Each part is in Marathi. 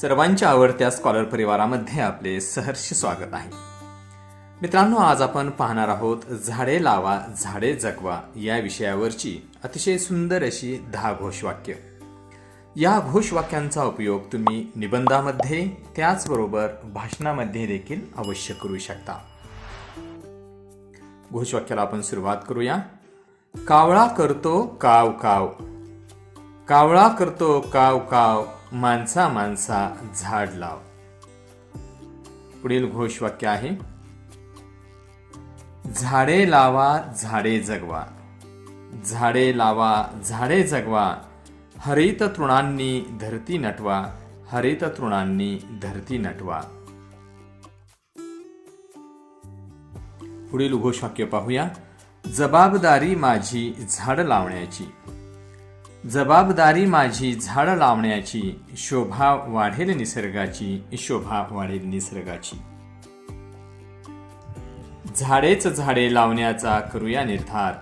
सर्वांच्या आवडत्या स्कॉलर परिवारामध्ये आपले सहर्ष स्वागत आहे. मित्रांनो आज आपण पाहणार आहोत झाडे लावा झाडे जगवा या विषयावरची अतिशय सुंदर अशी दहा घोषवाक्य. या घोषवाक्यांचा उपयोग तुम्ही निबंधामध्ये त्याचबरोबर भाषणामध्ये देखील अवश्य करू शकता. घोषवाक्याला आपण सुरुवात करूया. कावळा करतो काव काव. कावळा करतो काव काव. माणसा माणसा झाड लाव. पुढील घोषवाक्य आहे. झाडे लावा झाडे जगवा. झाडे लावा झाडे जगवा. हरित तृणांनी धरती नटवा हरित तृणांनी धरती नटवा. पुढील घोषवाक्य पाहूया. जबाबदारी माझी झाड लावण्याची. जबाबदारी माझी झाड लावण्याची शोभा वाढेल निसर्गाची शोभा वाढेल निसर्गाची. झाडेच झाडे लावण्याचा करूया निर्धार.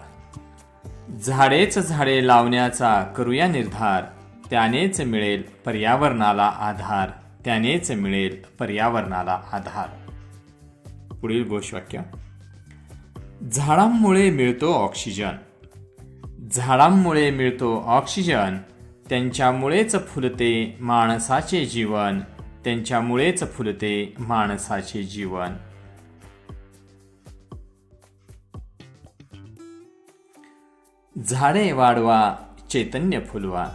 झाडेच झाडे लावण्याचा करूया निर्धार. त्यानेच मिळेल पर्यावरणाला आधार. त्यानेच मिळेल पर्यावरणाला आधार. पुढील घोषवाक्य झाडांमुळे मिळतो ऑक्सिजन. झाडांमुळे मिळतो ऑक्सिजन त्यांच्यामुळेच फुलते माणसाचे जीवन त्यांच्यामुळेच फुलते माणसाचे जीवन. झाडे वाढवा चैतन्य फुलवा.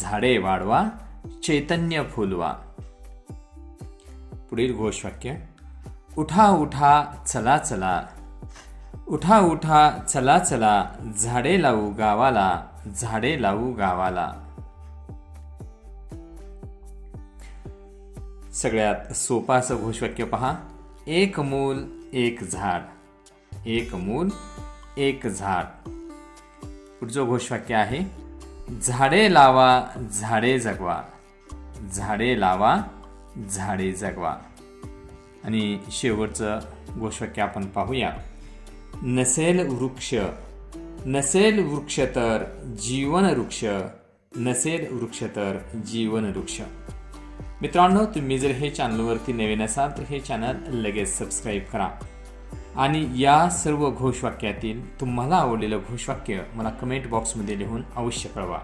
झाडे वाढवा चैतन्य फुलवा. पुढील घोषवाक्य उठा उठा चला चला. उठा उठा चला चला झाडे लावू गावाला झाडे लावू गावाला. सगळ्यात सोपा असं घोषवाक्य पहा. एक मूल एक झाड. एक मूल एक झाड. पुढचं घोषवाक्य आहे. झाडे लावा झाडे जगवा. झाडे लावा झाडे जगवा. आणि शेवटचं घोषवाक्य आपण पाहूया. नसेल वृक्ष नसेल वृक्ष तर जीवन वृक्ष नसेल वृक्ष तर जीवन वृक्ष. मित्रांनो तुम्ही जर हे चॅनलवरती नवीन असाल तर हे चॅनल लगेच सबस्क्राईब करा. आणि या सर्व घोषवाक्यातील तुम्हाला आवडलेलं घोषवाक्य मला कमेंट बॉक्समध्ये लिहून अवश्य कळवा.